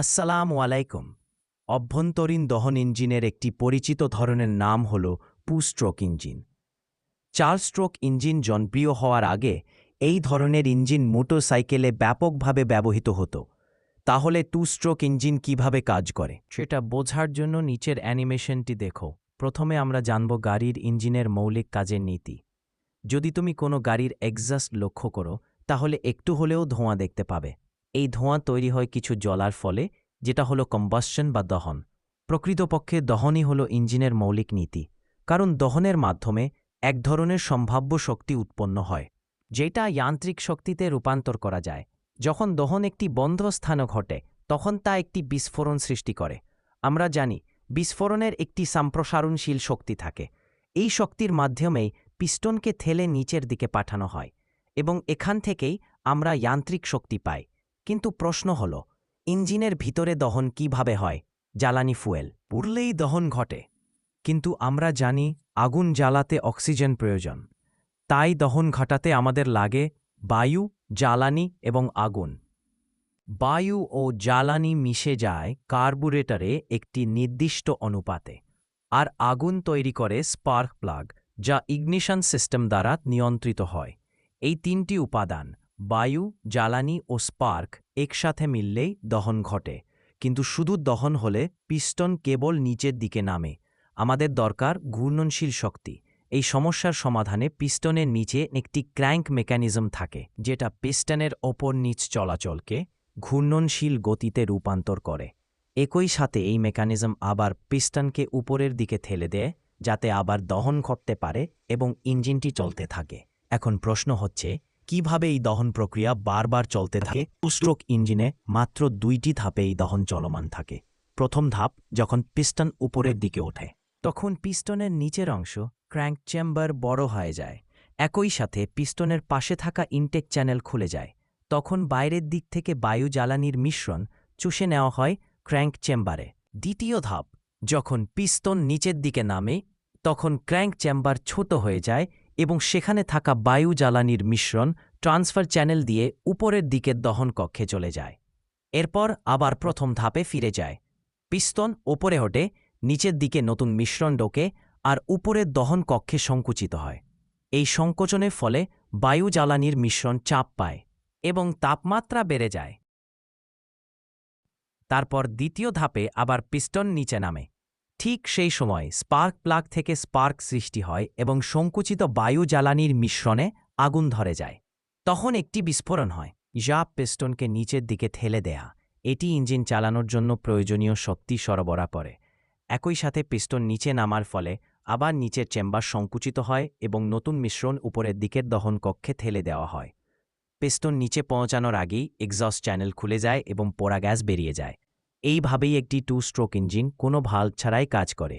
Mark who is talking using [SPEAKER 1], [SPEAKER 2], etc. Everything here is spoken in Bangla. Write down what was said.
[SPEAKER 1] আসসালামু আলাইকুম। অভ্যন্তরীণ দহন ইঞ্জিনের একটি পরিচিত ধরনের নাম হল পু স্ট্রোক ইঞ্জিন। চার স্ট্রোক ইঞ্জিন জনপ্রিয় হওয়ার আগে এই ধরনের ইঞ্জিন মোটরসাইকেলে ব্যাপকভাবে ব্যবহৃত হতো। তাহলে টু স্ট্রোক ইঞ্জিন কীভাবে কাজ করে? সেটা বোঝার জন্য নিচের অ্যানিমেশনটি দেখো। প্রথমে আমরা জানব গাড়ির ইঞ্জিনের মৌলিক কাজের নীতি। যদি তুমি কোনো গাড়ির এক্সাস্ট লক্ষ্য করো, তাহলে একটু হলেও ধোঁয়া দেখতে পাবে। এই ধোঁয়া তৈরি হয় কিছু জলার ফলে, যেটা হলো কম্বাসশন বা দহন। প্রকৃতপক্ষে দহনই হলো ইঞ্জিনের মৌলিক নীতি, কারণ দহনের মাধ্যমে এক ধরনের সম্ভাব্য শক্তি উৎপন্ন হয়, যেটা যান্ত্রিক শক্তিতে রূপান্তর করা যায়। যখন দহন একটি বন্ধ স্থানে ঘটে, তখন তা একটি বিস্ফোরণ সৃষ্টি করে। আমরা জানি, বিস্ফোরণের একটি সম্প্রসারণশীল শক্তি থাকে। এই শক্তির মাধ্যমেই পিস্টনকে থেলে নিচের দিকে পাঠানো হয়, এবং এখান থেকেই আমরা যান্ত্রিক শক্তি পাই। কিন্তু প্রশ্ন হল, ইঞ্জিনের ভিতরে দহন কীভাবে হয়? জ্বালানি ফুয়েল। পুরলেই দহন ঘটে। কিন্তু আমরা জানি আগুন জ্বালাতে অক্সিজেন প্রয়োজন। তাই দহন ঘটাতে আমাদের লাগে বায়ু, জ্বালানি এবং আগুন। বায়ু ও জ্বালানি মিশে যায় কার্বুরেটরে একটি নির্দিষ্ট অনুপাতে। আর আগুন তৈরি করে স্পার্ক প্লাগ, যা ইগনিশন সিস্টেম দ্বারা নিয়ন্ত্রিত হয়। এই তিনটি উপাদান বায়ু, জ্বালানি ও স্পার্ক একসাথে মিললেই দহন ঘটে। কিন্তু শুধু দহন হলে পিস্টন কেবল নিচের দিকে নামে। আমাদের দরকার ঘূর্ণনশীল শক্তি। এই সমস্যার সমাধানে পিস্টনের নিচে একটি ক্র্যাঙ্ক মেকানিজম থাকে, যেটা পিস্টনের ওপর নিচ চলাচলকে ঘূর্ণনশীল গতিতে রূপান্তর করে। একই সাথে এই মেকানিজম আবার পিস্টনকে উপরের দিকে ঠেলে দেয়, যাতে আবার দহন ঘটতে পারে এবং ইঞ্জিনটি চলতে থাকে। এখন প্রশ্ন হচ্ছে কীভাবে এই দহন প্রক্রিয়া বারবার চলতে থাকে? স্ট্রোক ইঞ্জিনে মাত্র দুইটি ধাপে এই দহন চলমান থাকে। প্রথম ধাপ যখন পিস্টন উপরের দিকে ওঠে, তখন পিস্টনের নিচের অংশ ক্র্যাঙ্ক চেম্বার বড় হয়ে যায়। একই সাথে পিস্টনের পাশে থাকা ইনটেক চ্যানেল খুলে যায়। তখন বাইরের দিক থেকে বায়ু জ্বালানির মিশ্রণ চুষে নেওয়া হয় ক্র্যাঙ্ক চেম্বারে দ্বিতীয় ধাপ, যখন পিস্তন নিচের দিকে নামে, তখন ক্র্যাঙ্ক চেম্বার ছোট হয়ে যায় এবং সেখানে থাকা বায়ু জ্বালানির মিশ্রণ ট্রান্সফার চ্যানেল দিয়ে উপরের দিকের দহন কক্ষে চলে যায়। এরপর আবার প্রথম ধাপে ফিরে যায়। পিস্তন ওপরে হটে নিচের দিকে নতুন মিশ্রণ ঢোকে আর উপরের দহন কক্ষে সংকুচিত হয়। এই সংকোচনের ফলে বায়ু জ্বালানির মিশ্রণ চাপ পায় এবং তাপমাত্রা বেড়ে যায়। তারপর দ্বিতীয় ধাপে আবার পিস্টন নিচে নামে। ঠিক সেই সময় স্পার্ক প্লাগ থেকে স্পার্ক সৃষ্টি হয় এবং সংকুচিত বায়ু জ্বালানির মিশ্রণে আগুন ধরে যায়। তখন একটি বিস্ফোরণ হয়। যা পেস্টনকে নিচের দিকে ঠেলে দেয়া। এটি ইঞ্জিন চালানোর জন্য প্রয়োজনীয় শক্তি সরবরাহ করে। একই সাথে পিস্টন নিচে নামার ফলে আবার নিচের চেম্বার সংকুচিত হয় এবং নতুন মিশ্রণ উপরের দিকের দহন কক্ষে ঠেলে দেওয়া হয়। পিস্টন নিচে পৌঁছানোর আগেই এক্সস্ট চ্যানেল খুলে যায় এবং পোড়া গ্যাস বেরিয়ে যায়। এইভাবেই একটি টু স্ট্রোক ইঞ্জিন কোনো ভালো ছাড়াই কাজ করে।